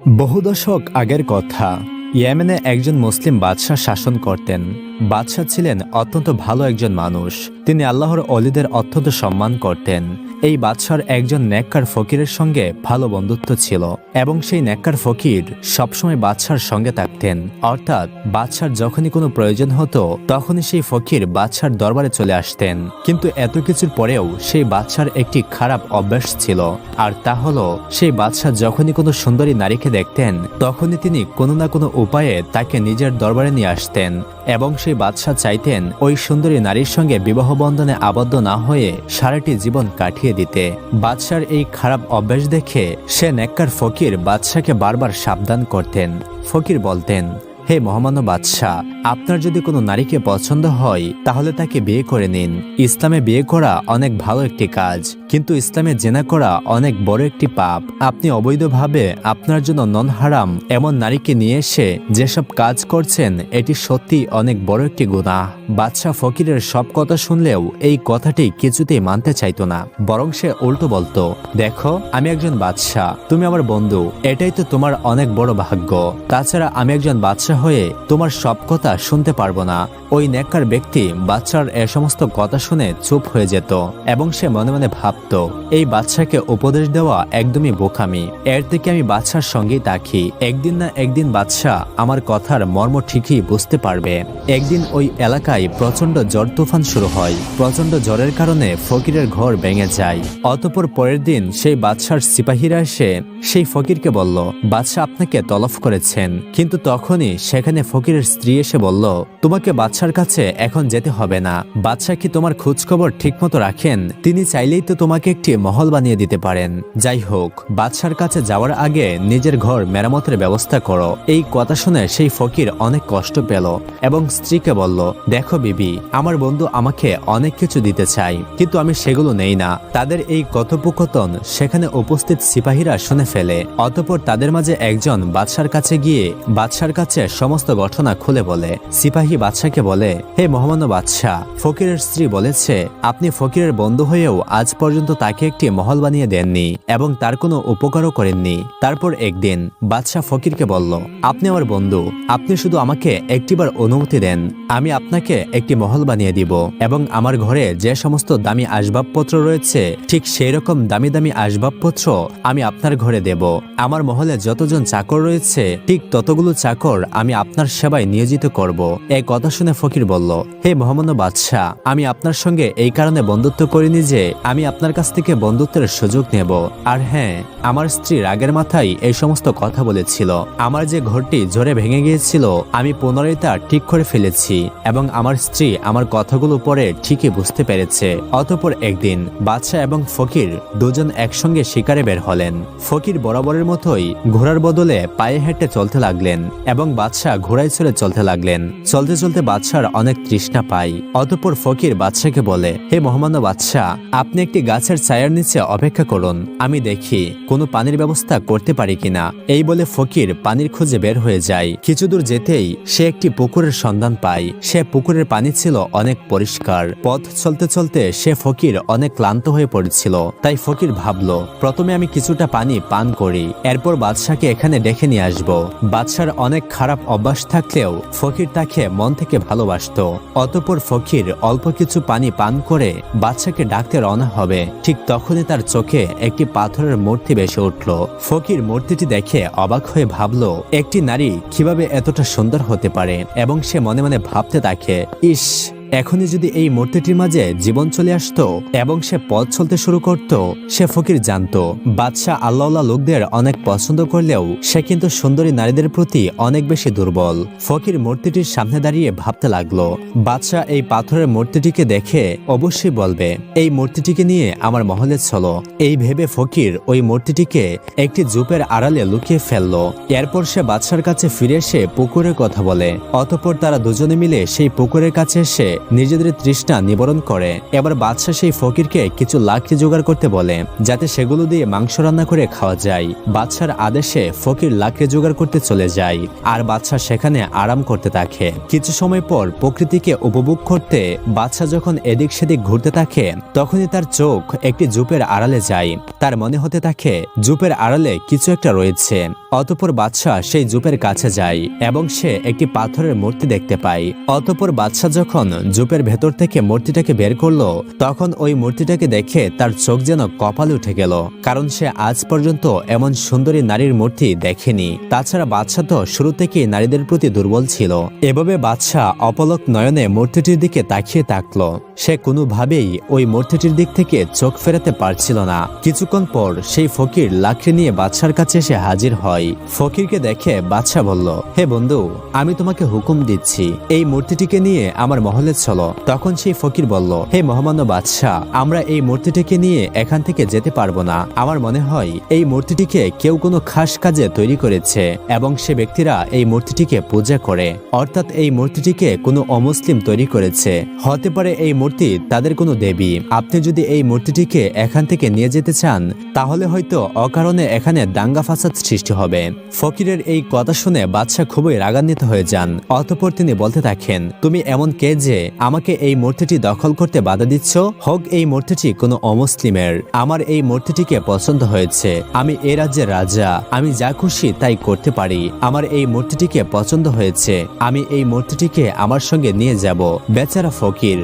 বহু দশক আগের কথা ইয়েমেনে একজন মুসলিম বাদশাহ শাসন করতেন। বাদশাহ ছিলেন অত্যন্ত ভালো একজন মানুষ। তিনি আল্লাহর অলিদের অত্যন্ত সম্মান করতেন। এই বাদশার একজন নেককার ফকিরের সঙ্গে ভালো বন্ধুত্ব ছিল এবং সেই নেককার ফকির সবসময় বাদশার সঙ্গে থাকতেন। অর্থাৎ বাদশার যখনই কোনো প্রয়োজন হতো, তখনই সেই ফকির বাদশার দরবারে চলে আসতেন। কিন্তু এত কিছুর পরেও সেই বাদশার একটি খারাপ অভ্যাস ছিল। আর তা হলো, সেই বাদশাহ যখনই কোনো সুন্দরী নারীকে দেখতেন, তখনই তিনি কোনো না কোনো উপায়ে তাকে নিজের দরবারে নিয়ে আসতেন এবং সেই বাদশাহ চাইতেন ওই সুন্দরী নারীর সঙ্গে বিবাহ বন্ধনে আবদ্ধ না হয়ে সারাটি জীবন কাটিয়ে দিতে। বাদশার এই খারাপ অভ্যাস দেখে সে নেককার ফকির বাদশাকে বারবার সাবধান করতেন। ফকির বলতেন হে মহামান্য বাদশাহ, আপনার যদি কোনো নারীকে পছন্দ হয়, তাহলে তাকে বিয়ে করে নিন। ইসলামে বিয়ে করা অনেক ভালো একটি কাজ, কিন্তু ইসলামে জেনা করা অনেক বড় একটি পাপ। আপনি অবৈধভাবে আপনার জন্য নন হারাম এমন নারীকে নিয়ে এসে যেসব কাজ করছেন, এটি সত্যি অনেক বড় একটি গুনাহ। বাদশাহ ফকিরের সব কথা শুনলেও এই কথাটি কিছুতেই মানতে চাইতো না, বরং সে উল্টো বলতো, দেখো, আমি একজন বাদশাহ, তুমি আমার বন্ধু, এটাই তো তোমার অনেক বড় ভাগ্য। তাছাড়া আমি একজন বাদশাহ হয়ে তোমার সব কথা শুনতে পারব না। ওই নেককার ব্যক্তি বাচ্চার এ সমস্ত কথা শুনে চুপ হয়ে যেত এবং সে মনে মনে ভাবত, এই বাচ্চাকে উপদেশ দেওয়া একদমই বোকামি। এর থেকে আমি বাচ্চার সঙ্গেই তাকি একদিন না একদিন বাচ্চা আমার কথার মর্ম ঠিকই বুঝতে পারবে। একদিন ওই এলাকায় প্রচণ্ড জ্বর তুফান শুরু হয়। প্রচণ্ড জ্বরের কারণে ফকিরের ঘর ভেঙে যায়। অতপর পরের দিন সেই বাদশার সিপাহীরা এসে সেই ফকিরকে বলল বাদশাহ আপনাকে তলফ করেছেন। কিন্তু তখনই সেখানে ফকিরের স্ত্রী এসে বলল, তোমাকে বাদশার কাছে এখন যেতে হবে না। বাদশাহ কি তোমার খোঁজখবর ঠিকমতো রাখেন? তিনি চাইলেই তো তোমাকে একটি মহল বানিয়ে দিতে পারেন। যাই হোক, বাদশার কাছে যাওয়ার আগে নিজের ঘর মেরামতের ব্যবস্থা করো। এই কথা শুনে সেই ফকির অনেক কষ্ট পেল এবং স্ত্রীকে বলল, দেখো বিবি, আমার বন্ধু আমাকে অনেক কিছু দিতে চাই কিন্তু আমি সেগুলো নেই না। তাদের এই কথোপকথন সেখানে উপস্থিত সিপাহীরা শুনে ফেলে। অতপর তাদের মাঝে একজন বাদশার কাছে গিয়ে বাদশার কাছে সমস্ত ঘটনা খুলে বলে, সিপাহী বাদশাকে বলে, হে মহামান্য বাদশাহ ফকিরের স্ত্রী বলেছে, আপনি ফকিরের বন্ধু হয়েও আজ পর্যন্ত তাকে একটি মহল বানিয়ে দেননি এবং তার কোনো উপকারও করেননি। তারপর একদিন বাদশাহ ফকিরকে বলল, আপনি আমার বন্ধু, আপনি শুধু আমাকে একটিবার অনুমতি দেন, আমি আপনাকে একটি মহল বানিয়ে দিব এবং আমার ঘরে যে সমস্ত দামি আসবাবপত্র রয়েছে, ঠিক সেই রকম দামি দামি আসবাবপত্র আমি আপনার ঘরে দেব। আমার মহলে যতজন চাকর রয়েছে, ঠিক ততগুলো চাকর আমি আপনার সেবায় নিয়োজিত করব। এই কথা শুনে ফকির বলল, হে মোহাম্মদ বাদশাহ, আমি আপনার সঙ্গে এই কারণে বন্ধুত্ব করিনি যে আমি আপনার কাছ থেকে বন্ধুত্বের সুযোগ নেব। আর হ্যাঁ আমার স্ত্রী রাগের মাথায় এই সমস্ত কথা বলেছিল। আমার যে ঘরটি ঝরে ভেঙে গিয়েছিল, আমি পুনরায় তা ঠিক করে ফেলেছি এবং আমার স্ত্রী আমার কথাগুলো পরে ঠিকই বুঝতে পেরেছে। অতপর একদিন বাদশাহ এবং ফকির দুজন একসঙ্গে শিকারে বের হলেন। ফকির বরাবরের মতোই ঘোড়ার বদলে পায়ে হেঁটে চলতে লাগলেন এবং বাদশাহ ঘোড়ায় চড়ে চলতে লাগলেন। চলতে চলতে বাদশার অনেক তৃষ্ণা পাই অতপর ফকির বাদশাকে বলে, হে মোহাম্মদ বাদশাহ, আপনি একটি গাছের ছায়ার নিচে অপেক্ষা করুন। আমি দেখি, কোনো পানির ব্যবস্থা করতে পারি কিনা? এই বলে ফকির পানির খোঁজে বের হয়ে যায়। কিছু দূর যেতেই সে একটি পুকুরের সন্ধান পায়। সে পুকুরের পানি ছিল অনেক পরিষ্কার। পথ চলতে চলতে সে ফকির অনেক ক্লান্ত হয়ে পড়েছিল। তাই ফকির ভাবল, প্রথমে আমি কিছুটা পানি পান করি, এরপর বাদশাকে এখানে ডেকে নিয়ে আসব। বাদশার অনেক খারাপ অভ্যাস থাকলেও ফকির তাকে মন থেকে ভালোবাসত। অতপর ফকির অল্প কিছু পানি পান করে বাচ্চাকে ডাকতে রওনা হবে। ঠিক তখনই তার চোখে একটি পাথরের মূর্তি বেসে উঠল। ফকির মূর্তিটি দেখে অবাক হয়ে ভাবল, একটি নারী কীভাবে এতটা সুন্দর হতে পারে? এবং সে মনে মনে ভাবতে থাকে, ইস এখনই যদি এই মূর্তিটির মাঝে জীবন চলে আসতো এবং সে পথ চলতে শুরু করত, সে ফকির জানতো। বাদশাহ আল্লাহ লোকদের অনেক পছন্দ করলেও সে কিন্তু সুন্দরী নারীদের প্রতি অনেক বেশি দুর্বল। ফকির মূর্তিটির সামনে দাঁড়িয়ে ভাবতে লাগল, বাদশাহ এই পাথরের মূর্তিটিকে দেখে অবশ্যই বলবে, এই মূর্তিটিকে নিয়ে আমার মহলে চলো। এই ভেবে ফকির ওই মূর্তিটিকে একটি জুপের আড়ালে লুকিয়ে ফেলল। এরপর সে বাদশার কাছে ফিরে এসে পুকুরের কথা বলে। অতপর তারা দুজনে মিলে সেই পুকুরের কাছে এসে নিজেদের তৃষ্ণা নিবারণ করে। এবার বাদশাহ সেই ফকিরকে কিছু লাকড়ি জোগাড় করতে বলে, যাতে সেগুলো দিয়ে মাংস রান্না করে খাওয়া যায়। বাদশার আদেশে ফকির লাকড়ি জোগাড় করতে চলে যায়, আর বাদশাহ সেখানে আরাম করতে থাকে। কিছু সময় পর প্রকৃতিকে উপভোগ করতে বাদশাহ যখন এদিক সেদিক ঘুরতে থাকে, তখনই তার চোখ একটি জুপের আড়ালে যায়। তার মনে হতে থাকে, জুপের আড়ালে কিছু একটা রয়েছে। অতপর বাদশাহ সেই জুপের কাছে যায়, এবং সে একটি পাথরের মূর্তি দেখতে পায়। অতপর বাদশাহ যখন জুপের ভেতর থেকে মূর্তিটাকে বের করল, তখন ওই মূর্তিটাকে দেখে তার চোখ যেন কপালে উঠে গেল, কারণ সে আজ পর্যন্ত এমন সুন্দরী নারীর মূর্তি দেখেনি। তাছাড়া বাদশাহ তো শুরু থেকেই নারীদের প্রতি দুর্বল ছিল। এভাবে বাদশাহ অপলক নয়নে মূর্তিটির দিকে তাকিয়ে থাকল। সে কোনোভাবেই ওই মূর্তিটির দিক থেকে চোখ ফেরাতে পারছিল না। কিছুক্ষণ পর সেই ফকির লাকড়ি নিয়ে বাদশার কাছে এসে হাজির হয়। ফকিরকে দেখে বাদশাহ বলল, হে বন্ধু, আমি তোমাকে হুকুম দিচ্ছি, এই মূর্তিটিকে নিয়ে আমার মহলে চলো। তখন সেই ফকির বলল, হে মহামান্য বাদশাহ আমরা এই মূর্তিটিকে নিয়ে এখান থেকে যেতে পারব না। আমার মনে হয় এই মূর্তিটিকে কেউ কোনো খাস কাজে তৈরি করেছে এবং সে ব্যক্তিরা এই মূর্তিটিকে পূজা করে। অর্থাৎ এই মূর্তিটিকে কোনো অমুসলিম তৈরি করেছে। হতে পারে এই মূর্তি তাদের কোনো দেবী। আপনি যদি এই মূর্তিটিকে এখান থেকে নিয়ে যেতে চান, তাহলে হয়তো অকারণে এখানে দাঙ্গা ফাসাদ সৃষ্টি হবে। ফকিরের এই কথা শুনে বাদশাহ খুবই রাগান্বিত হয়ে যান। অতঃপর তিনি বলতে থাকেন, তুমি এমন কে যে আমাকে এই মূর্তিটি দখল করতে বাধা দিচ্ছ? হোক, এই মূর্তিটি কোনো অমুসলিমের। আমার এই মূর্তিটিকে পছন্দ হয়েছে। আমি এ রাজ্যের রাজা। আমি যা খুশি তাই করতে পারি। আমার এই মূর্তিটিকে পছন্দ হয়েছে। আমি এই মূর্তিটিকে আমার সঙ্গে নিয়ে যাব। বেচারা ফকির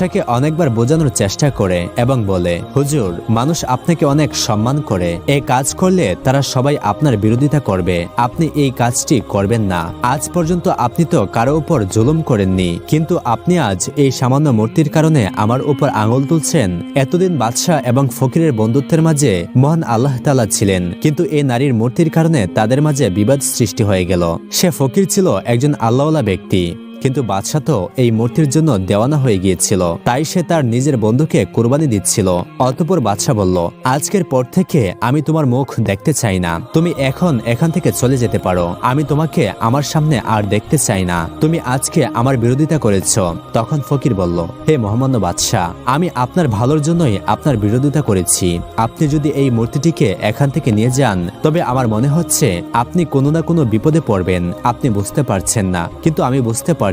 বাদশাকে অনেকবার বোঝানোর চেষ্টা করে এবং বলে, হুজুর, মানুষ আপনাকে অনেক সম্মান করে। এই কাজ করলে তারা সবাই আপনার বিরোধিতা করবে। আপনি এই কাজটি করবেন না। আজ পর্যন্ত আপনি তো কারও উপর জুলুম করেননি। কিন্তু আপনি আজ এই সামান্য মূর্তির কারণে আমার উপর আঙুল তুলছেন। এতদিন বাদশাহ এবং ফকিরের বন্ধুত্বের মাঝে মহান আল্লাহ তালা ছিলেন। কিন্তু এই নারীর মূর্তির কারণে তাদের মাঝে বিবাদ সৃষ্টি হয়ে গেল। সে ফকির ছিল একজন আল্লাহওয়ালা ব্যক্তি। কিন্তু বাদশাহ তো এই মূর্তির জন্য দেওয়ানা হয়ে গিয়েছিল। তাই সে তার নিজের বন্ধুকে কোরবানি দিচ্ছিল। অতপর বাদশাহ বলল, আজকের পর থেকে আমি তোমার মুখ দেখতে চাই না। তুমি এখন এখান থেকে চলে যেতে পারো। আমি তোমাকে আমার সামনে আর দেখতে চাই না। তুমি আজকে আমার বিরোধিতা করেছ। তখন ফকির বলল, হে মোহাম্মদ বাদশাহ, আমি আপনার ভালোর জন্যই আপনার বিরোধিতা করেছি। আপনি যদি এই মূর্তিটিকে এখান থেকে নিয়ে যান, তবে আমার মনে হচ্ছে আপনি কোনো না কোনো বিপদে পড়বেন। আপনি বুঝতে পারছেন না। কিন্তু আমি বুঝতে পারছি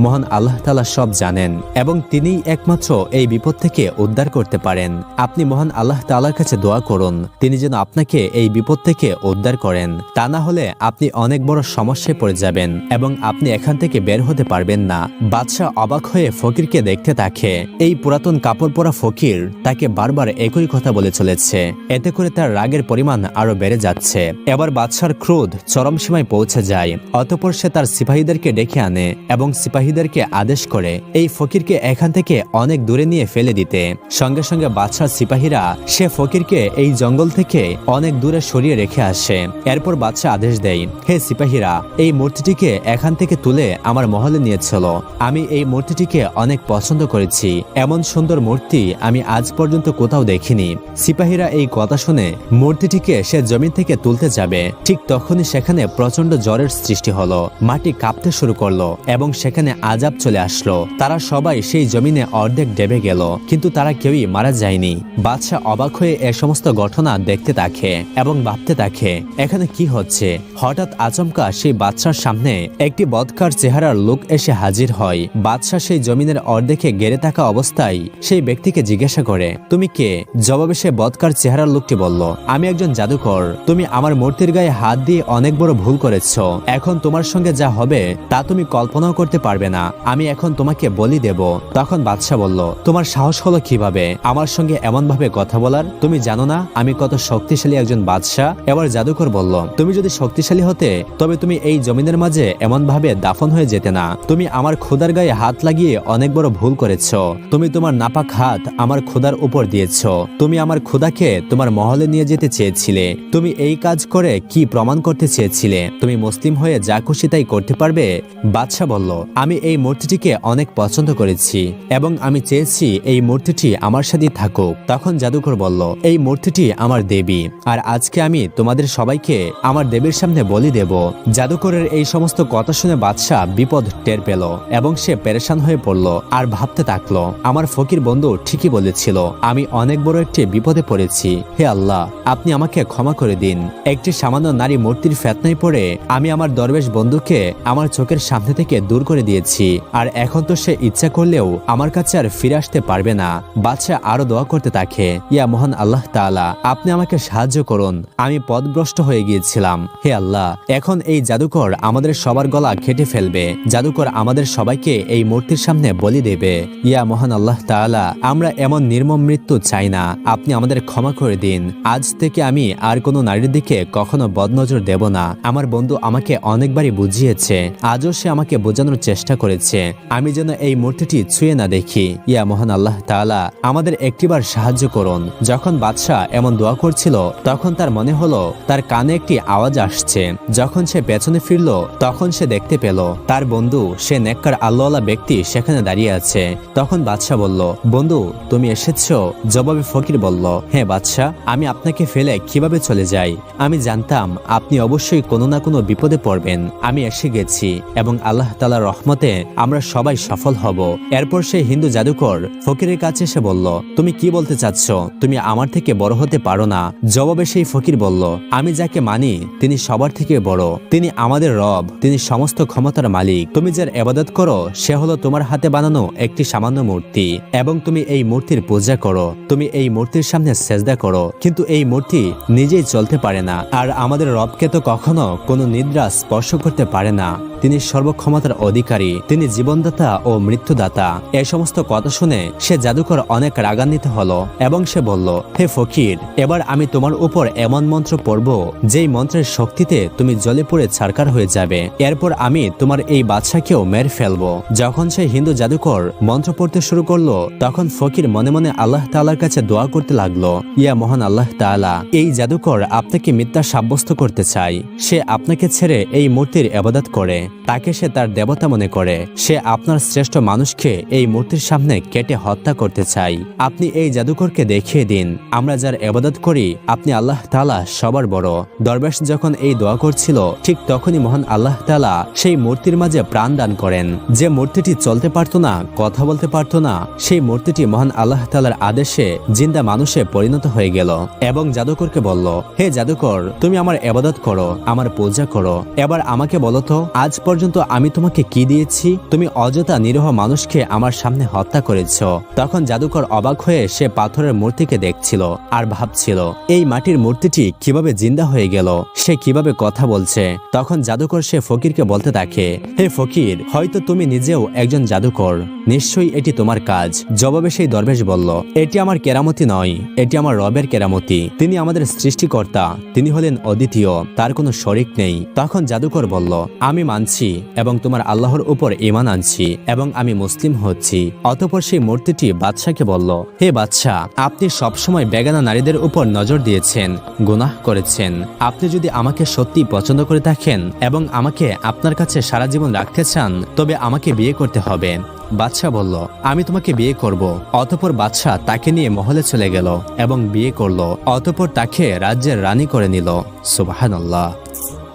মহান আল্লাহ তালা সব জানেন এবং তিনিই একমাত্র এই বিপদ থেকে উদ্ধার করতে পারেন। আপনি মহান আল্লাহ তালার কাছে দোয়া করুন, তিনি যেন আপনাকে এই বিপদ থেকে উদ্ধার করেন। তা না হলে আপনি অনেক বড় সমস্যায় পড়ে যাবেন এবং আপনি এখান থেকে বের হতে পারবেন না। বাদশাহ অবাক হয়ে ফকিরকে দেখতে থাকে। এই পুরাতন কাপড় পরা ফকির তাকে বারবার একই কথা বলে চলেছে। এতে করে তার রাগের পরিমাণ আরও বেড়ে যাচ্ছে। এবার বাদশার ক্রোধ চরম সীমায় পৌঁছে যায়। অতপর সে তার সিপাহীদেরকে ডেকে আনে এবং সিপাহীদেরকে আদেশ করে এই ফকিরকে এখান থেকে অনেক দূরে নিয়ে ফেলে দিতে। সঙ্গে সঙ্গে বাদশার সিপাহীরা সে ফকিরকে এই জঙ্গল থেকে অনেক দূরে সরিয়ে রেখে আসে। এরপর বাদশাহ আদেশ দেয়, হে সিপাহীরা, এই মূর্তিটিকে এখান থেকে তুলে আমার মহলে নিয়ে চলো। আমি এই মূর্তিটিকে অনেক পছন্দ করেছি। এমন সুন্দর মূর্তি আমি আজ পর্যন্ত কোথাও দেখিনি। সিপাহীরা এই কথা শুনে মূর্তিটিকে সে জমি থেকে তুলতে যাবে। ঠিক তখনই সেখানে প্রচণ্ড জ্বরের সৃষ্টি হলো। মাটি কাঁপতে শুরু করল এবং সেখানে আজাব চলে আসলো। তারা সবাই সেই জমিনে অর্ধেক ডেবে গেল, কিন্তু তারা কেউই মারা যায়নি। বাদশাহ অবাক হয়ে এ সমস্ত ঘটনা দেখতে থাকে এবং ভাবতে থাকে, এখানে কি হচ্ছে? হঠাৎ আচমকা সেই বাদশার সামনে একটি বদকার চেহারার লোক এসে হাজির হয়। বাদশাহ সেই জমিনের অর্ধেকে গেড়ে থাকা অবস্থায় সেই ব্যক্তিকে জিজ্ঞাসা করে, তুমি কে? জবাবে সে বদকার চেহারার লোকটি বলল, আমি একজন জাদুকর। তুমি আমার মূর্তির গায়ে হাত দিয়ে অনেক বড় ভুল করেছ। এখন তোমার সঙ্গে যা হবে তা তুমি কল্পনাও করতে পারবে না। আমি এখন তোমাকে বলি দেব। তখন বাদশাহ বলল, তোমার সাহস হলো কীভাবে? আমার সঙ্গে এমন ভাবে কথা বলার? তুমি জানো না, আমি কত শক্তিশালী একজন বাদশাহ? এবার জাদুকর বলল, তুমি যদি শক্তিশালী হতে, তবে তুমি এই জমিনের মাঝে এমন ভাবে দাফন হয়ে যেতে না। তুমি আমার খোদার গায়ে হাত লাগিয়ে অনেক বড় ভুল করেছ। তুমি তোমার নাপাক হাত আমার খোদার উপর দিয়েছ। তুমি আমার খোদাকে তোমার মহলে নিয়ে যেতে চেয়েছিলে। তুমি এই কাজ করে কি প্রমাণ করতে চেয়েছিলে? তুমি মুসলিম হয়ে যা খুশি তাই করতে পারবে? বাদশাহ বলল বলল, আমি এই মূর্তিটিকে অনেক পছন্দ করেছি এবং আমি চেয়েছি এই মূর্তিটি আমার সাথে থাকুক। তখন জাদুকর বলল, এই মূর্তিটি আমার দেবী, আর আজকে আমি তোমাদের সবাইকে আমার দেবীর সামনে বলি দেব। জাদুকরের এই সমস্ত কথা শুনে বাদশাহ বিপদ টের পেল এবং সে পেরেশান হয়ে পড়ল আর ভাবতে থাকল, আমার ফকির বন্ধু ঠিকই বলেছিল, আমি অনেক বড় একটি বিপদে পড়েছি। হে আল্লাহ, আপনি আমাকে ক্ষমা করে দিন। একটি সামান্য নারী মূর্তির ফেতনায় পড়ে আমি আমার দরবেশ বন্ধুকে আমার চোখের সামনে থেকে দূর করে দিয়েছি। আর এখন তো সে ইচ্ছা করলেও আমার কাছে আর ফিরে আসতে পারবে না। বাদশাহ আরও দোয়া করতে থাকে, ইয়া মহান আল্লাহ তাআলা, আপনি আমাকে সাহায্য করুন। আমি পদভ্রষ্ট হয়ে গিয়েছিলাম। হে আল্লাহ, এখন এই জাদুকর আমাদের সবার গলা কেটে ফেলবে। জাদুকর আমাদের সবাইকে এই মূর্তির সামনে বলি দেবে, ইয়া মহান আল্লাহ তাআলা, আমরা এমন নির্মম মৃত্যু চাই না। আপনি আমাদের ক্ষমা করে দিন। আজ থেকে আমি আর কোনো নারীর দিকে কখনো বদনজর দেব না। আমার বন্ধু আমাকে অনেকবারই বুঝিয়েছে। আজও সে আমাকে বোঝানোর চেষ্টা করেছে। আমি যেন এই মূর্তিটি ছুঁয়ে না দেখি। ইয়া মহান আল্লাহ তাআলা, আমাদের একটিবার সাহায্য করুন। যখন বাদশাহ এমন দোয়া করছিল, তখন তার মনে হলো, তার কানে একটি আওয়াজ আসছে। যখন সে পেছনে ফিরল, তখন সে দেখতে পেল, তার বন্ধু, সে নেককার আল্লাহওয়ালা ব্যক্তি সেখানে দাঁড়িয়ে আছে। তখন বাদশাহ বলল, বন্ধু, তুমি এসেছ? জবাবে ফকির বলল হ্যাঁ বাদশাহ, আমি আপনাকে ফেলে কীভাবে চলে যাই? আমি জানতাম, আপনি অবশ্যই কোনো না কোনো বিপদে পড়বেন। আমি এসে গেছি এবং আল্লাহ তালার রহমতে আমরা সবাই সফল হব। এরপর সেই হিন্দু জাদুকর ফকিরের কাছে এসে বলল, তুমি কি বলতে চাচ্ছ? তুমি আমার থেকে বড় হতে পারো না। জবাবে সেই ফকির বলল, আমি যাকে মানি, তিনি সবার থেকে বড়। তিনি আমাদের রব, তিনি সমস্ত ক্ষমতার মালিক। তুমি যার এবাদত করো, সে হলো তোমার হাতে বানানো একটি সামান্য মূর্তি। এবং তুমি এই মূর্তির পূজা করো, তুমি এই মূর্তির সামনে সেজদা করো। কিন্তু এই মূর্তি নিজেই চলতে পারে না। আর আমাদের রবকে তো কখনো কোনো নিদ্রা স্পর্শ করতে পারে না। তিনি সর্বক্ষমতার অধিকারী, তিনি জীবনদাতা ও মৃত্যুদাতা। এই সমস্ত কথা শুনে সে জাদুকর অনেক রাগান্বিত হলো এবং সে বলল, হে ফকির, এবার আমি তোমার উপর এমন মন্ত্র পড়ব, যেই মন্ত্রের শক্তিতে তুমি জলে পড়ে ছারকার হয়ে যাবে। এরপর আমি তোমার এই বাদশাকেও মেরে ফেলব। যখন সে হিন্দু জাদুকর মন্ত্র পড়তে শুরু করল, তখন ফকির মনে মনে আল্লাহ তাআলার কাছে দোয়া করতে লাগল, ইয়া মহান আল্লাহ তাআলা, এই জাদুকর আপনাকে মিথ্যা সাব্যস্ত করতে চায় সে আপনাকে ছেড়ে এই মূর্তির আবাদত করে। তাকে সে তার দেবতা মনে করে। সে আপনার শ্রেষ্ঠ মানুষকে এই মূর্তির সামনে কেটে হত্যা করতে চাই। আপনি এই জাদুকরকে দেখিয়ে দিন। আমরা যার এবাদত করি, আপনি আল্লাহ তালা সবার বড়। দরবেশ যখন এই দোয়া করছিল, ঠিক তখনই মহান আল্লাহ তালা সেই মূর্তির মাঝে প্রাণ দান করেন। যে মূর্তিটি চলতে পারতো না, কথা বলতে পারতো না, সেই মূর্তিটি মহান আল্লাহ তালার আদেশে জিন্দা মানুষে পরিণত হয়ে গেল এবং জাদুকরকে বলল, হে জাদুকর, তুমি আমার এবাদত করো, আমার পূজা করো। এবার আমাকে বলো তো, আজ পর্যন্ত আমি তোমাকে কি দিয়েছি? তুমি অযথা নিরহ মানুষকে আমার সামনে হত্যা করেছ। তখন জাদুকর অবাক হয়ে সে পাথরের মূর্তিকে দেখছিল আর ভাবছিল, এই মাটির মূর্তিটি কীভাবে জিন্দা হয়ে গেল? সে কীভাবে কথা বলছে? তখন জাদুকর সে ফকিরকে বলতে থাকে, হে ফকির, হয়তো তুমি নিজেও একজন জাদুকর। নিশ্চয়ই এটি তোমার কাজ। জবাবে সেই দরবেশ বলল, এটি আমার কেরামতি নয়। এটি আমার রবের কেরামতি। তিনি আমাদের সৃষ্টিকর্তা। তিনি হলেন অদ্বিতীয়। তার কোনো শরিক নেই। তখন জাদুকর বলল, আমি মানছি এবং তোমার আল্লাহর উপর ইমান আনছি এবং আমি মুসলিম হচ্ছি। অতপর সেই মূর্তিটি বাদশাকে বলল, হে বাদশাহ আপনি সবসময় বেগানা নারীদের উপর নজর দিয়েছেন, গুনাহ করেছেন। আপনি যদি আমাকে সত্যি পছন্দ করে থাকেন এবং আমাকে আপনার কাছে সারা জীবন রাখতে চান, তবে আমাকে বিয়ে করতে হবে। বাদশাহ বলল, আমি তোমাকে বিয়ে করব। অতপর বাদশাহ তাকে নিয়ে মহলে চলে গেল এবং বিয়ে করল। অতপর তাকে রাজ্যের রানী করে নিল। সুবাহান্লাহ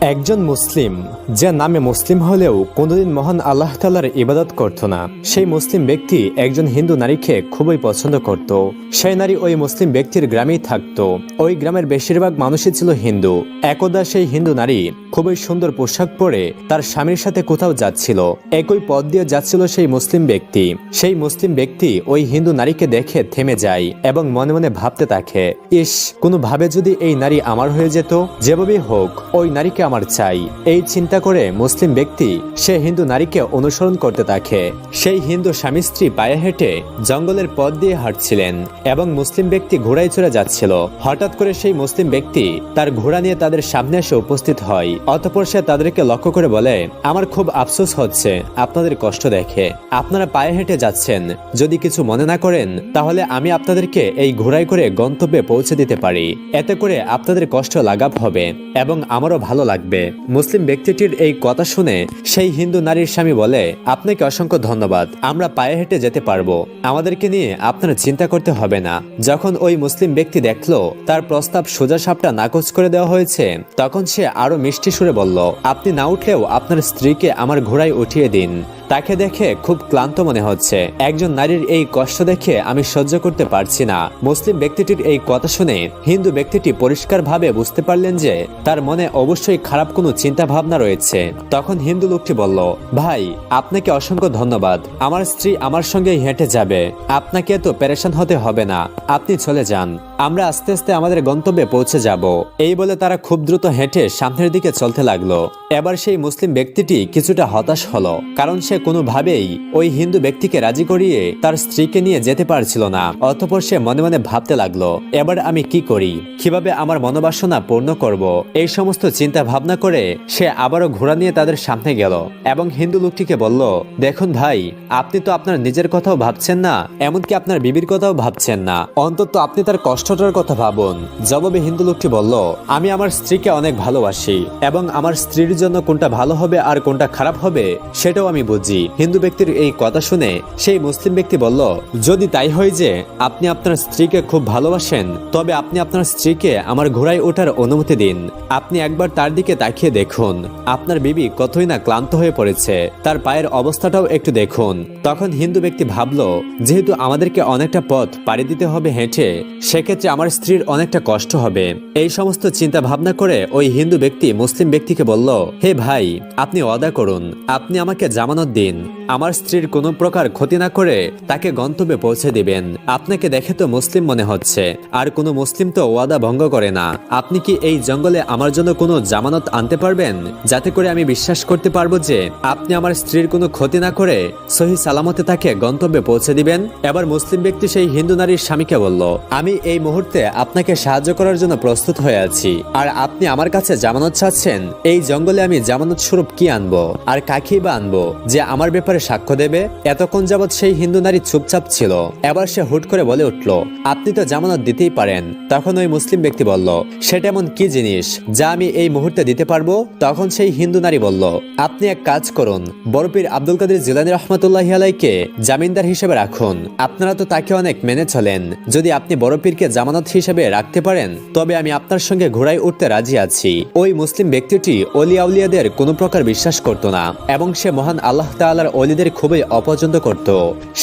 একজন মুসলিম, যে নামে মুসলিম হলেও কোনোদিন মহান আল্লাহ তালার ইবাদত করত না। সেই মুসলিম ব্যক্তি একজন হিন্দু নারীকে খুবই পছন্দ করত। সেই নারী ওই মুসলিম ব্যক্তির গ্রামেই থাকত। ওই গ্রামের বেশিরভাগ মানুষই ছিল হিন্দু। একদা সেই হিন্দু নারী খুবই সুন্দর পোশাক পরে তার স্বামীর সাথে কোথাও যাচ্ছিল। একই পথ দিয়ে যাচ্ছিল সেই মুসলিম ব্যক্তি। সেই মুসলিম ব্যক্তি ওই হিন্দু নারীকে দেখে থেমে যায় এবং মনে মনে ভাবতে থাকে, ইস, কোনোভাবে যদি এই নারী আমার হয়ে যেত, যেভাবেই হোক, ওই নারীকে আমার চাই। এই চিন্তা করে মুসলিম ব্যক্তি সে হিন্দু নারীকে অনুসরণ করতে থাকে সেই হিন্দু স্বামী স্ত্রী পায়ে হেঁটে জঙ্গলের পথ দিয়ে হাঁটছিলেন এবং মুসলিম ব্যক্তি ঘোড়ায় চড়ে যাচ্ছিল। হঠাৎ করে সেই মুসলিম ব্যক্তি তার ঘোড়া নিয়ে তাদের সামনে এসে উপস্থিত হয়। অতপর সে তাদেরকে লক্ষ্য করে বলে, আমার খুব আফসোস হচ্ছে, আপনাদের কষ্ট দেখে। আপনারা পায়ে হেঁটে যাচ্ছেন। যদি কিছু মনে না করেন, তাহলে আমি আপনাদেরকে এই ঘোড়ায় করে গন্তব্যে পৌঁছে দিতে পারি। এতে করে আপনাদের কষ্ট লাঘব হবে এবং আমারও ভালো লাগবে। লাগবে মুসলিম ব্যক্তিটির এই কথা শুনে সেই হিন্দু নারীর স্বামী বলে, আপনাকে অসংখ্য ধন্যবাদ। আমরা পায়ে হেঁটে যেতে পারব। আমাদেরকে নিয়ে আপনার চিন্তা করতে হবে না। যখন ওই মুসলিম ব্যক্তি দেখল, তার প্রস্তাব সোজা সাপটা নাকচ করে দেওয়া হয়েছে, তখন সে আরও মিষ্টি সুরে বলল, আপনি না উঠলেও আপনার স্ত্রীকে আমার ঘোড়ায় উঠিয়ে দিন। তাকে দেখে খুব ক্লান্ত মনে হচ্ছে। একজন নারীর এই কষ্ট দেখে আমি সহ্য করতে পারছি না। মুসলিম ব্যক্তিটির এই কথা শুনে হিন্দু ব্যক্তিটি পরিষ্কারভাবে বুঝতে পারলেন যে তার মনে অবশ্যই খারাপ কোনো চিন্তা ভাবনা রয়েছে। তখন হিন্দু লোকটি বলল, ভাই, আপনাকে অসংখ্য ধন্যবাদ। আমার স্ত্রী আমার সঙ্গে হেঁটে যাবে। আপনাকে তো পেরেশান হতে হবে না। আপনি চলে যান। আমরা আস্তে আস্তে আমাদের গন্তব্যে পৌঁছে যাব। এই বলে তারা খুব দ্রুত হেঁটে সামনের দিকে চলতে লাগল। এবার সেই মুসলিম ব্যক্তিটি কিছুটা হতাশ হলো, কারণ সে কোনোভাবেই ওই হিন্দু ব্যক্তিকে রাজি করিয়ে তার স্ত্রীকে নিয়ে যেতে পারছিল না, অতপর সে মনে মনে ভাবতে লাগল, এবার আমি কি করি? কীভাবে আমার মনোবাসনা পূর্ণ করব? এই সমস্ত চিন্তা ভাবনা করে সে আবারও ঘোড়া নিয়ে তাদের সামনে গেল এবং হিন্দু লোকটিকে বলল, দেখুন ভাই, আপনি তো আপনার নিজের কথাও ভাবছেন না, এমনকি আপনার বিবির কথাও ভাবছেন না। অন্তত আপনি তার কষ্টটার কথা ভাবুন। জবাবে হিন্দু লোকটি বলল, আমি আমার স্ত্রীকে অনেক ভালোবাসি এবং আমার স্ত্রীর জন্য কোনটা ভালো হবে আর কোনটা খারাপ হবে, সেটাও আমি বুঝি। হিন্দু ব্যক্তির এই কথা শুনে সেই মুসলিম ব্যক্তি বলল, যদি তাই হয় যে আপনি আপনার স্ত্রীকে খুব ভালোবাসেন, তবে আপনি আপনার স্ত্রীকে আমার ঘোড়ায় ওঠার অনুমতি দিন। আপনি একবার তার দিকে তাকিয়ে দেখুন। আপনার বিবি কতই না ক্লান্ত হয়ে পড়েছে। তার পায়ের অবস্থাটাও একটু দেখুন। তখন হিন্দু ব্যক্তি ভাবল, যেহেতু আমাদেরকে অনেকটা পথ পাড়ি দিতে হবে হেঁটে, সেক্ষেত্রে আমার স্ত্রীর অনেকটা কষ্ট হবে। এই সমস্ত চিন্তা ভাবনা করে ওই হিন্দু ব্যক্তি মুসলিম ব্যক্তিকে বলল, হে ভাই, আপনি অদা করুন। আপনি আমাকে জামানত দিন। আমার স্ত্রীর কোনো প্রকার ক্ষতি না করে তাকে গন্তব্যে পৌঁছে দিবেন। আপনাকে দেখে তো মুসলিম মনে হচ্ছে। আর কোনো মুসলিম তো ওয়াদা ভঙ্গ করে না। আপনি কি এই জঙ্গলে আমার জন্য কোনো জামানত আনতে পারবেন? যাতে করে আমি বিশ্বাস করতে পারব যে আপনি আমার স্ত্রীর কোনো ক্ষতি না করে সহি সালামতে তাকে গন্তব্যে পৌঁছে দিবেন। এবার মুসলিম ব্যক্তি সেই হিন্দু নারীর স্বামীকে বলল, আমি এই মুহূর্তে আপনাকে সাহায্য করার জন্য প্রস্তুত হয়ে আছি। আর আপনি আমার কাছে জামানত চাচ্ছেন? এই জঙ্গলে আমি জামানত স্বরূপ কি আনব? আর কাকেই বা আনব? যে আমার ব্যাপারে সাক্ষ্য দেবে? এতক্ষণ যাবৎ সেই হিন্দু নারী চুপচাপ ছিল। এবার সে হুট করে বলে উঠল, আপনি তো জামানত দিতেই পারেন। তখন ওই মুসলিম ব্যক্তি বলল, সেটা এমন কি জিনিস যা আমি এই মুহূর্তে দিতে পারব? তখন সেই হিন্দু নারী বলল, আপনি এক কাজ করুন বরফির আব্দুল কাদের জিলানি রহমতুল্লাহ আলাইকে জামিনদার হিসেবে রাখুন। আপনারা তো তাকে অনেক মেনে চলেন। যদি আপনি বড়পীরকে জামানত হিসেবে রাখতে পারেন, তবে আমি আপনার সঙ্গে ঘোড়ায় উঠতে রাজি আছি। ওই মুসলিম ব্যক্তিটি অলি আউলিয়াদের কোনো প্রকার বিশ্বাস করত না, এবং সে মহান আল্লাহ তাআলার অলিদের খুবই অপছন্দ করত।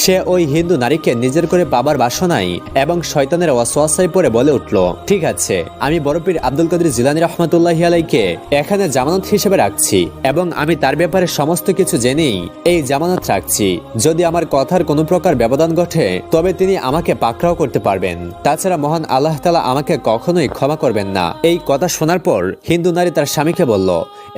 সে ওই হিন্দু নারীকে নিজের করে পাবার বাসনায় এবং শয়তানের ওয়াসওয়াসায় পরে বলে উঠল, ঠিক আছে, আমি বড়পীর আব্দুল কাদের জিলানি রহমতুল্লাহ আলাইকে এখানে জামানত হিসেবে রাখছি এবং আমি তার ব্যাপারে সমস্ত কিছু জেনেই এই জামানত রাখছি। যদি আমার কথার কোনো প্রকার ব্যবধান ঘটে, তবে তিনি আমাকে পাকড়াও করতে পারবেন। তাছাড়া মহান আল্লাহ তালা আমাকে কখনোই ক্ষমা করবেন না। এই কথা শোনার পর হিন্দু নারী তার স্বামীকে বলল,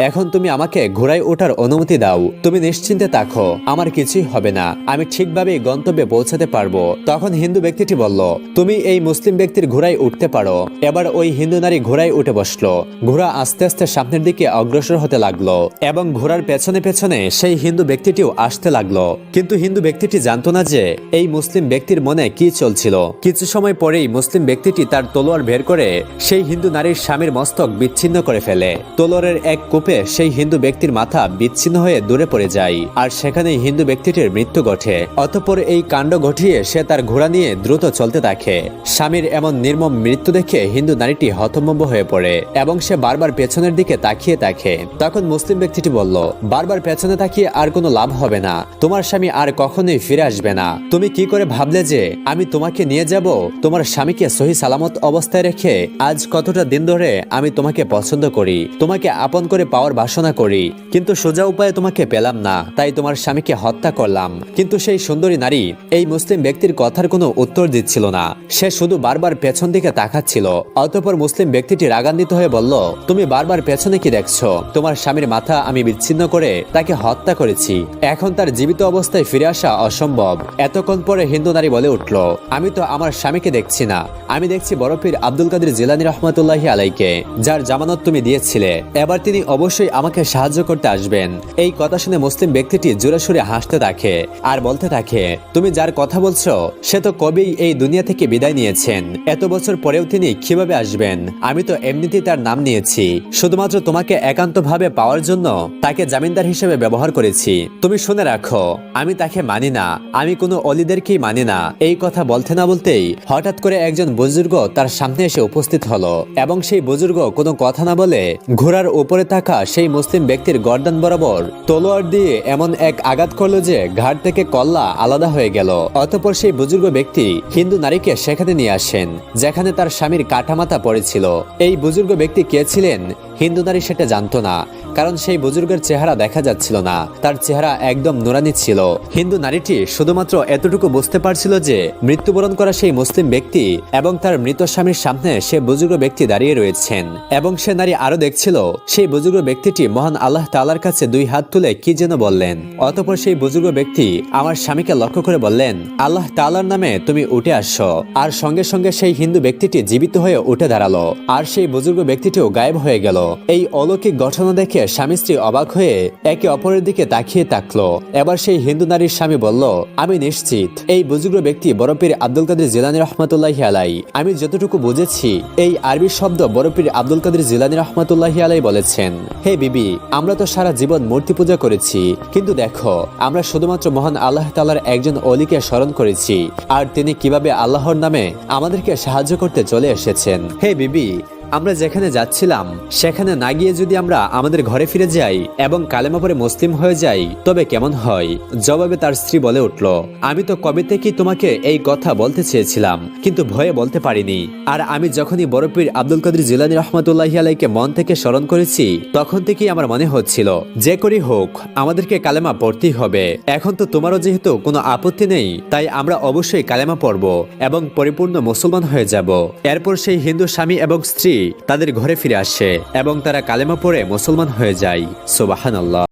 এখন তুমি আমাকে ঘোড়ায় ওঠার অনুমতি দাও। তুমি নিশ্চিন্তে থাকো। আমার কিছুই হবে না, আমি ঠিকভাবে গন্তব্যে পৌঁছাতে পারব। তখন হিন্দু ব্যক্তিটি বলল, তুমি এই মুসলিম ব্যক্তির ঘোড়ায় উঠতে পারো। এবার ওই হিন্দু নারী ঘোড়ায় উঠে বসল। ঘোড়া আস্তে আস্তে সামনের দিকে অগ্রসর হতে লাগল এবং ঘোড়ার পেছনে পেছনে সেই হিন্দু ব্যক্তিটিও আসতে লাগল। কিন্তু হিন্দু ব্যক্তিটি জানতো না যে এই মুসলিম ব্যক্তির মনে কি চলছিল। কিছু সময় পরেই মুসলিম ব্যক্তিটি তার তলোয়ার বের করে সেই হিন্দু নারীর স্বামীর মস্তক বিচ্ছিন্ন করে ফেলে। তলোয়ারের এক কূপে সেই হিন্দু ব্যক্তির মাথা বিচ্ছিন্ন হয়ে দূরে পড়ে যায়। আর সেখানেই হিন্দু ব্যক্তিটির মৃত্যু ঘটে। অতঃপর এই কাণ্ড ঘটিয়ে সে তার ঘোড়া নিয়ে দ্রুত চলতে থাকে। স্বামীর এমন নির্মম মৃত্যু দেখে হিন্দু নারীটি হতমম্ব হয়ে পড়ে এবং সে বারবার পেছনের দিকে তাকিয়ে থাকে। তখন মুসলিম ব্যক্তিটি বলল, বারবার পেছনে তাকিয়ে আর কোনো লাভ হবে না। তোমার স্বামী আর কখনোই ফিরে আসবে না। তুমি কি করে ভাবলে যে আমি তোমাকে নিয়ে যাব? তোমার স্বামীকে সহি সালামত অবস্থায় রেখে আজ কতটা দিন ধরে আমি তোমাকে পছন্দ করি। তোমাকে আপন করে পাওয়ার বাসনা করি। কিন্তু সোজা উপায়ে তোমাকে পেলাম না। তাই তোমার স্বামীকে হত্যা করলাম। কিন্তু সেই সুন্দরী নারী এই মুসলিম ব্যক্তির কথার কোনো উত্তর দিচ্ছিল না। সে শুধু বারবার পেছন দিকে তাকাচ্ছিল। অতঃপর মুসলিম ব্যক্তিটি রাগান্বিত হয়ে বলল, তুমি বারবার পেছনে কি দেখছ? তোমার স্বামীর মাথা আমি বিচ্ছিন্ন করে তাকে হত্যা করেছি। এখন তার জীবিত অবস্থায় ফিরে আসা অসম্ভব। এতক্ষণ পরে হিন্দু নারী বলে উঠল, আমি তো আমার স্বামীকে দেখছি না। আমি দেখছি বরফির আব্দুল কাদের জিলানি রহমতুল্লাহি আলাইকে, যার জামানত তুমি দিয়েছিলে। এবার তিনি অবশ্যই আমাকে সাহায্য করতে আসবেন। এই কথা শুনে মুসলিম ব্যক্তিটি জোরে সুরে হাসতে থাকে আর বলতে থাকে, তুমি যার কথা বলছো, সে তো কবেই এই দুনিয়া থেকে বিদায় নিয়েছেন। এত বছর পরেও তিনি কীভাবে আসবেন? আমি তো এমনিতেই তার নাম নিয়েছি। শুধুমাত্র তোমাকে একান্তভাবে পাওয়ার জন্য তাকে জামিনদার হিসেবে ব্যবহার করেছি। তুমি শুনে রাখো, আমি তাকে মানি না। আমি কোনো অলিদেরকেই মানি না। এই কথা বলতে না বলতেই হঠাৎ করে একজন বুজুর্গ তার সামনে এসে উপস্থিত হলো এবং সেই বুজুর্গ কোনো কথা না বলে ঘোড়ার উপরে থাকা সেই মুসলিম ব্যক্তির গর্দান বরাবর তলোয়ার দিয়ে এমন এক আঘাত করল যে ঘাট থেকে কল্লা আলাদা হয়ে গেল। অতপর সেই বুজুর্গ ব্যক্তি হিন্দু নারীকে সেখানে নিয়ে আসেন, যেখানে তার স্বামীর কাঠামাতা পড়েছিল। এই বুজুর্গ ব্যক্তি কে ছিলেন, হিন্দু নারী সেটা জানতো না, কারণ সেই বুজুর্গের চেহারা দেখা যাচ্ছিল না। তার চেহারা একদম নুরানি ছিল। হিন্দু নারীটি শুধুমাত্র এতটুকু বুঝতে পারছিল যে মৃত্যুবরণ করা সেই মুসলিম ব্যক্তি এবং তার মৃত স্বামীর সামনে সে বুজুর্গ ব্যক্তি দাঁড়িয়ে রয়েছেন এবং সে নারী আরও দেখছিল, সেই বুজুর্গ ব্যক্তিটি মহান আল্লাহ তালার কাছে দুই হাত তুলে কি যেন বললেন। অতপর সেই বুজুর্গ ব্যক্তি আমার স্বামীকে লক্ষ্য করে বললেন, আল্লাহ তালার নামে তুমি উঠে আসো আর সঙ্গে সঙ্গে সেই হিন্দু ব্যক্তিটি জীবিত হয়ে উঠে দাঁড়াল। আর সেই বুজুর্গ ব্যক্তিটিও গায়েব হয়ে গেল। এই অলৌকিক ঘটনা দেখে স্বামী স্ত্রী অবাক হয়ে একে অপরের দিকে তাকিয়ে তাকলো এবার সেই হিন্দু নারীর স্বামী বলল, আমি নিশ্চিত, এই বুজুর্গ ব্যক্তি বরফির আব্দুল কাদের জিলানি রহমতুল্লাহ আলাই আমি যতটুকু বুঝেছি, এই আরবি শব্দ বরফির আব্দুল কাদের জিলানি রহমতুল্লাহ আলাই বলেছেন, হে বিবি, আমরা তো সারা জীবন মূর্তি পূজা করেছি, কিন্তু দেখো আমরা শুধুমাত্র মহান আল্লাহ তালার একজন অলিকে স্মরণ করেছি। আর তিনি কীভাবে আল্লাহর নামে আমাদেরকে সাহায্য করতে চলে এসেছেন। হে বিবি আমরা যেখানে যাচ্ছিলাম, সেখানে না গিয়ে যদি আমরা আমাদের ঘরে ফিরে যাই এবং কালেমা পরে মুসলিম হয়ে যাই, তবে কেমন হয়? জবাবে তার স্ত্রী বলে উঠল, আমি তো কবে থেকেই তোমাকে এই কথা বলতে চেয়েছিলাম, কিন্তু ভয়ে বলতে পারিনি। আর আমি যখনই বরফির আব্দুল কাদের জিলানি রহমতুল্লাহ আলাইকে মন থেকে স্মরণ করেছি, তখন থেকেই আমার মনে হচ্ছিল, যে করি হোক, আমাদেরকে কালেমা পড়তেই হবে। এখন তো তোমারও যেহেতু কোনো আপত্তি নেই, তাই আমরা অবশ্যই কালেমা পড়ব এবং পরিপূর্ণ মুসলমান হয়ে যাব। এরপর সেই হিন্দু স্বামী এবং স্ত্রী তাদের ঘরে ফিরে আসে এবং তারা কালেমা পড়ে মুসলমান হয়ে যায়। সোবাহান আল্লাহ